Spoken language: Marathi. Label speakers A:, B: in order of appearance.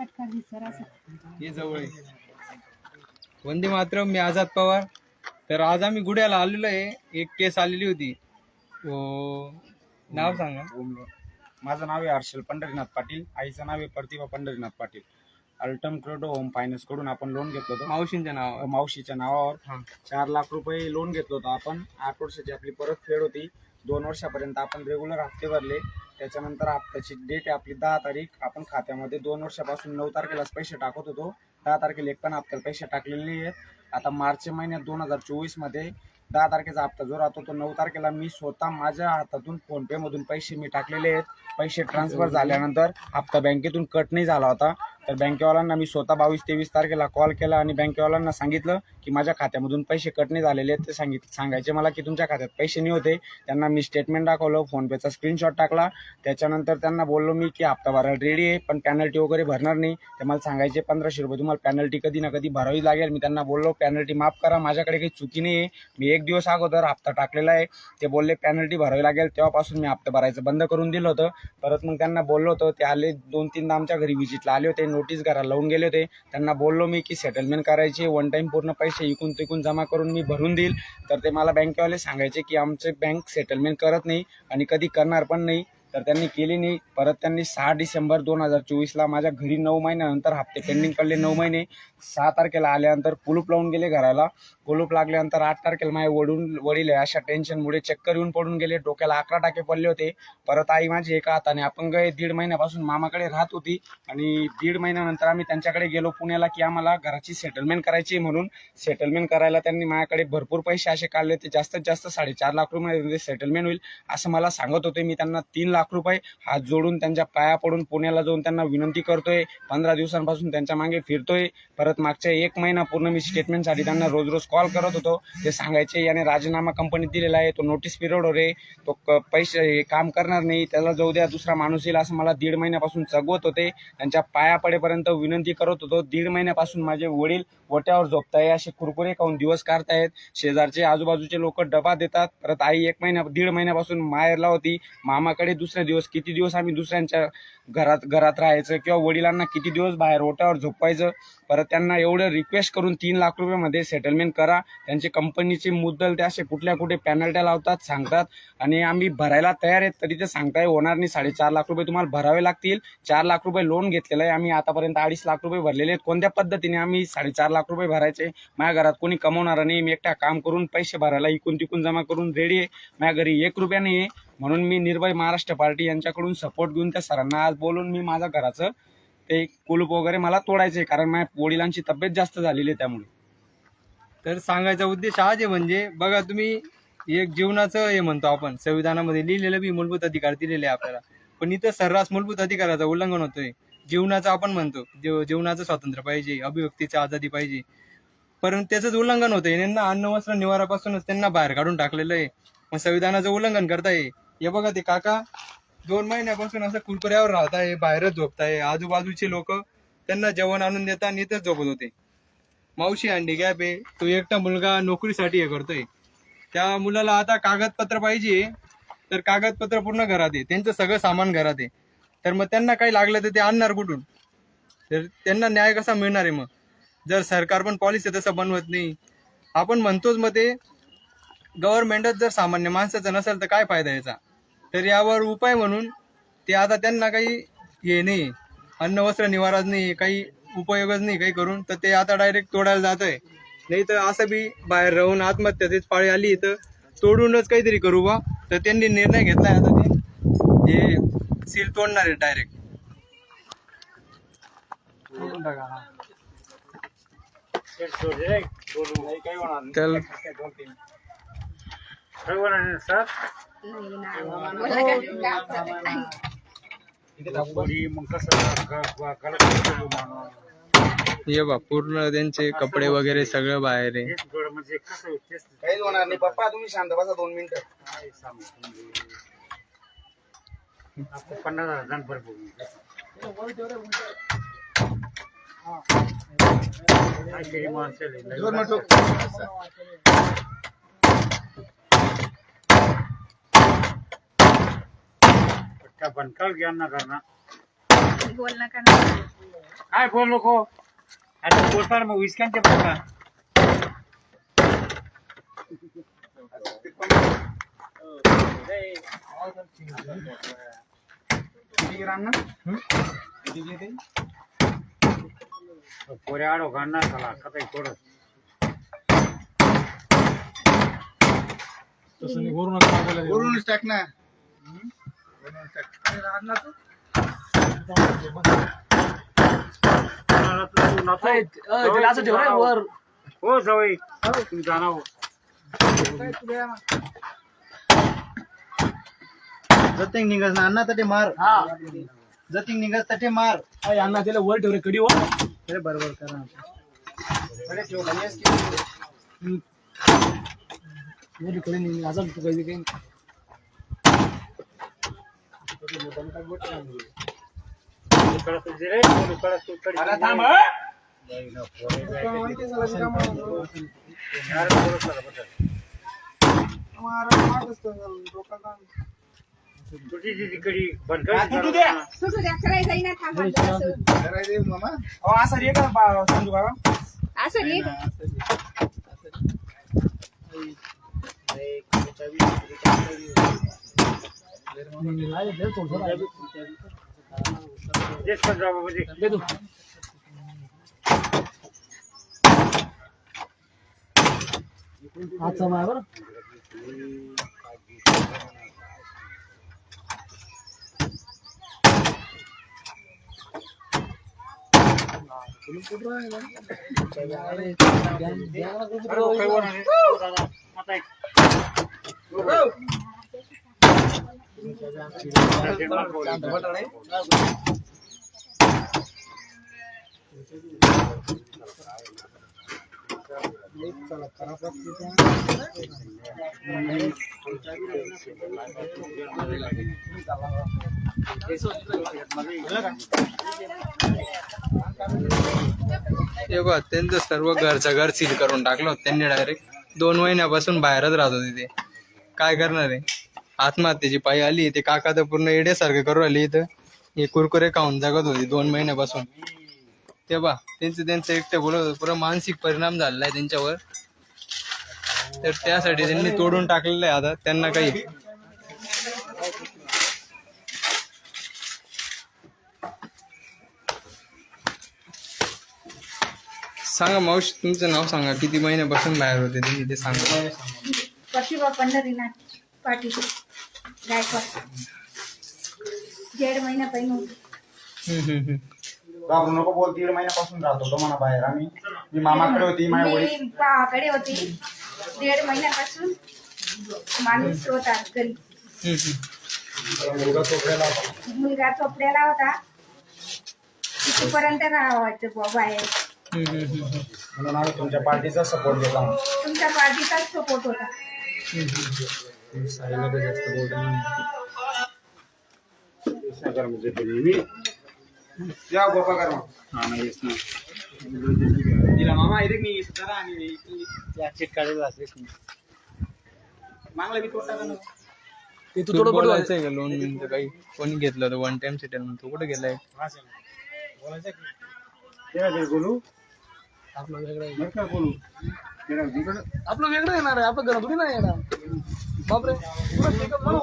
A: हे जवळ आहे. वंदे मातरम मी आझाद पवार. तर आज आम्ही गुड्याला आलेलो आहे. एक केस आलेली होती. हो नाव सांगा.
B: माझं नाव आहे हर्षल पंढरीनाथ पाटील. आईचं नाव आहे Pratibha Pandharinath Patil. Altum Credo home फायनान्सकडून आपण लोन घेतलं होतं.
A: मावशींच्या नाव
B: मावशीच्या नावावर. चार लाख रुपये लोन घेतलं होतं आपण. आठ वर्षाची आपली परतफेड होती. दोन वर्षापर्यंत आपण रेग्युलर हप्ते भरले त्याच्यानंतर हप्त्याची डेट आहे आपली दहा तारीख. आपण खात्यामध्ये दोन वर्षापासून नऊ तारखेलाच पैसे टाकत होतो. दहा तारखेला एक पण हप्त्याला पैसे टाकलेले नाही आहेत आता मार्च महिन्यात दोन हजार चोवीसमध्ये दहा तारखेचा हप्ता जो राहतो तो नऊ तारखेला मी स्वतः माझ्या हातातून फोनपेमधून पैसे मी टाकलेले आहेत. पैसे ट्रान्सफर झाल्यानंतर हप्ता बँकेतून कट नाही झाला होता. तर बँकेवाल्यांना मी स्वतः बावीस तेवीस तारखेला कॉल केला आणि बँकेवाल्यांना सांगितलं की माझ्या खात्यामधून पैसे कट नाही झालेले आहेत ते सांगित सांगायचे मला की तुमच्या खात्यात पैसे नाही होते. त्यांना मी स्टेटमेंट दाखवलं फोनपेचा स्क्रीनशॉट टाकला. त्याच्यानंतर त्यांना बोललो मी की हप्ता भरायला रेडी आहे पण पॅनल्टी वगैरे भरणार नाही. ते मला सांगायचे पंधराशे रुपये तुम्हाला पॅनल्टी कधी ना कधी भरावी लागेल. मी त्यांना बोललो पॅनल्टी माफ करा माझ्याकडे काही चुकी नाही आहे. मी एक दिवस अगोदर हप्ता टाकलेला आहे. ते बोलले पॅनल्टी भरावी लागेल. तेव्हापासून मी हप्ता भरायचं बंद करून दिलं होतं. परत मग त्यांना बोललो होतं ते आले दोन तीनदा आमच्या घरी व्हिजिटला आले होते नोटीस घरा लावून गेले होते. त्यांना बोललो मी की सेटलमेंट करायचे वन टाईम पूर्ण पैसे पैसे इकून तिकून जमा करून मी भरून देईल. तर ते मला बँकेवाले सांगायचे की आमचे बँक सेटलमेंट करत नाही आणि कधी करणार पण नाही. तर त्यांनी केली नाही. परत त्यांनी सहा डिसेंबर दोन हजार चोवीसला माझ्या घरी नऊ महिन्यानंतर हप्ते पेंडिंग पडले नऊ महिने. सहा तारखेला आल्यानंतर कुलूप लावून गेले घराला. कुलूप लागल्यानंतर आठ तारखेला माझे वडून वडील आहे अशा टेन्शनमुळे चक्कर येऊन पडून गेले. डोक्याला अकरा टाके पडले होते. परत आई माझी एका हाताने अपंग आहे. दीड महिन्यापासून मामाकडे राहत होती. आणि दीड महिन्यानंतर आम्ही त्यांच्याकडे गेलो पुण्याला की आम्हाला घराची सेटलमेंट करायची आहे म्हणून. सेटलमेंट करायला त्यांनी माझ्याकडे भरपूर पैसे असे काढले ते जास्तीत जास्त साडेचार लाख रुपये सेटलमेंट होईल असं मला सांगत होते. मी त्यांना तीन लाख रुपये हात जोडून त्यांच्या पाया पडून पुण्याला जाऊन त्यांना विनंती करतोय. पंधरा दिवसांपासून त्यांच्या मागे फिरतोय. परत मागच्या एक महिना पूर्ण मी स्टेटमेंटसाठी त्यांना रोज रोज कॉल करत होतो. ते सांगायचे याने राजीनामा कंपनीत दिलेला आहे. तो नोटीस पिरियड रे तो पैसे हे काम करणार नाही. त्याला जाऊ द्या दुसरा माणूस येईल असं मला दीड महिन्यापासून चगवत होते. त्यांच्या पाया पडेपर्यंत विनंती करत होतो. दीड महिन्यापासून माझे वडील वट्यावर झोपताय. असे कुरकुरे खाऊन दिवस काढतायत. शेजारचे आजूबाजूचे लोक डबा देतात. परत आई एक महिना दीड महिन्यापासून माहेरला होती. मामाकडे दुसरे दिवस किती दिवस आम्ही दुसऱ्यांच्या घरात घरात राहायचं किंवा वडिलांना किती दिवस बाहेर ओट्यावर झोपायचं परत त्यांना एवढं रिक्वेस्ट करून तीन लाख रुपयामध्ये सेटलमेंट करा. त्यांची कंपनीची मुद्दल ते असे कुठल्या कुठे पॅनल्ट्या लावतात सांगतात. आणि आम्ही भरायला तयार आहेत तरी ते सांगताय होणार नाही साडेचार लाख रुपये तुम्हाला भरावे लागतील. चार लाख रुपये लोन घेतलेलं आहे. आम्ही आतापर्यंत अडीच लाख रुपये भरलेले आहेत. कोणत्या पद्धतीने आम्ही साडेचार लाख रुपये भरायचे? माझ्या घरात कोणी कमवणार नाही. मी एकटा काम करून पैसे भरायला इकून तिकून जमा करून रेडी आहे. माझ्या घरी एक रुपया नाही आहे म्हणून मी निर्भय महाराष्ट्र पार्टी यांच्याकडून सपोर्ट घेऊन त्या सरांना आज बोलून मी माझ्या घराचं ते कुलूप वगैरे मला तोडायचे कारण माझ्या वडिलांची तब्येत जास्त झालेली आहे त्यामुळे.
A: तर सांगायचा उद्देश हाच आहे म्हणजे बघा तुम्ही एक जीवनाचं हे म्हणतो आपण संविधानामध्ये लिहिलेलं बी मूलभूत अधिकार दिलेले आहे आपल्याला. पण इथं सर्रास मूलभूत अधिकाराचं उल्लंघन होतोय. जीवनाचं आपण म्हणतो जीवनाचं स्वातंत्र्य पाहिजे अभिव्यक्तीची आझादी पाहिजे. परंतु त्याचंच उल्लंघन होतंय. त्यांना अन्न वस्त्र निवारापासूनच त्यांना बाहेर काढून टाकलेलं आहे. मग संविधानाचं उल्लंघन करताय. हे बघा ते काका दोन महिन्यापासून असं कुरकुऱ्यावर राहताय बाहेरच झोपताय. आजूबाजूचे लोक त्यांना जेवण आणून देतात आणि इथंच झोपत होते. मावशी अंडी गॅप आहे. तो एकटा मुलगा नोकरीसाठी हे करतोय. त्या मुलाला आता कागदपत्र पाहिजे. तर कागदपत्र पूर्ण घरात आहे. त्यांचं सगळं सामान घरात आहे. तर मग त्यांना काही लागलं तर ते आणणार कुठून? तर त्यांना न्याय कसा मिळणार आहे मग? जर सरकार पण पॉलिसी तसं बनवत नाही. आपण म्हणतोच मग ते गव्हर्नमेंटच जर सामान्य माणसाचं नसेल तर काय फायदा याचा? तर यावर उपाय म्हणून ते आता त्यांना काही हे नाही अन्न वस्त्र निवाराच नाही काही उपयोगच नाही काही करून तर ते आता डायरेक्ट तोडायला जात आहे नाही तर असं बी बाहेर राहून आत्महत्याचीच पाळी आली तर तोडूनच काहीतरी करू बा. तर त्यांनी निर्णय घेतलाय आता ते. हे सील तोडणार आहे डायरेक्ट कसं ये बा पूर्ण त्यांचे कपडे वगैरे सगळं बाहेर आहे.
B: म्हणजे कसं काहीच होणार नाही. पप्पा तुम्ही शांत बसा दोन मिनिटं.
C: सांगू पन्नास हजार माणसं त्या भणकाळ ज्ञान ना करणार बोल ना
D: काय बोल नको? आता बोलताना मग विस्कांचे बोलता.
B: किती ग्राम ना किती घेते
D: आडो काढणार झाला काही थोडं.
B: तसं नाही वरूनच मागवलं. टाक ना
D: हो जवळ तुम्ही जाणार
E: जतिंग निघस ना अण्णा तटे मार. जतिंग निघस तटे मार.
A: अण्णा त्याला वर ठेवले कडी वर.
E: अरे बरोबर करा.
B: अरे ठेव?
A: कडे तू काही काही
B: असं रे का बा- संजू बाबा
C: असं रे का?
D: तेच पण जाऊ म्हणजे
A: आजचा माय बरं
D: आता एक
A: हे बघा त्यांचं सर्व घरचं घर सील करून टाकलं त्यांनी डायरेक्ट दोन महिन्यापासून बाहेरच राहत होते ते. काय करणार आहे? आत्महत्येची पायी आली ते काका तर पूर्ण येड्यासारखं करू आली इथं. हे कुरकुरे खाऊन जगत होते दोन महिन्यापासून. ते बा त्यांचं त्यांचं एकटे बोलत होतं. पुरा मानसिक परिणाम झालेला आहे त्यांच्यावर. तर त्यासाठी त्यांनी तोडून टाकलेलं आहे आता. त्यांना काही सांगा मावशी तुमचं नाव सांगा. किती महिन्यापासून बाहेर होते तुम्ही ते सांगा.
C: पंढरीनाथ? पाटील गायकवाड दीड महिना पहिलं होतं.
A: हम्म, हम्म, हम्म.
B: घाबरू नको बोल दीड महिन्यापासून राहतो तो म्हणा बाहेर आम्ही. मी मामाकडे होती माझ्या वडील.
C: मी होती. दीड महिन्यापासून माणूस होता घरी.
A: हम्म, हम्म.
B: मुलगा चोपड्याला होता.
C: मुलगा चोपड्याला होता. तिथपर्यंत बाहेर.
A: हम्म, हम्म, हम्म, हम्म.
B: म्हणून आम्ही तुमच्या पार्टीचा सपोर्ट देतो
C: तुमच्या पार्टीचाच सपोर्ट होता.
B: या गोपा कर. मग.
D: हा नाही येस ना
B: तिला मामा इथे मी. जरा आणि
D: चिट काढायला असेल
B: मागला बी तोटा का नको?
A: तू बोलायचं आहे का लोन बिनचं काही? कोणी घेतलं होतं? वन टाइम सेटलमेंट तू कुठे गेलाय?
D: बोलू
B: का? बोलू तिला इकडं
A: आपलं वेगळं येणार आहे आपलं घर थोडी नाही येणार. बापरे. पुरं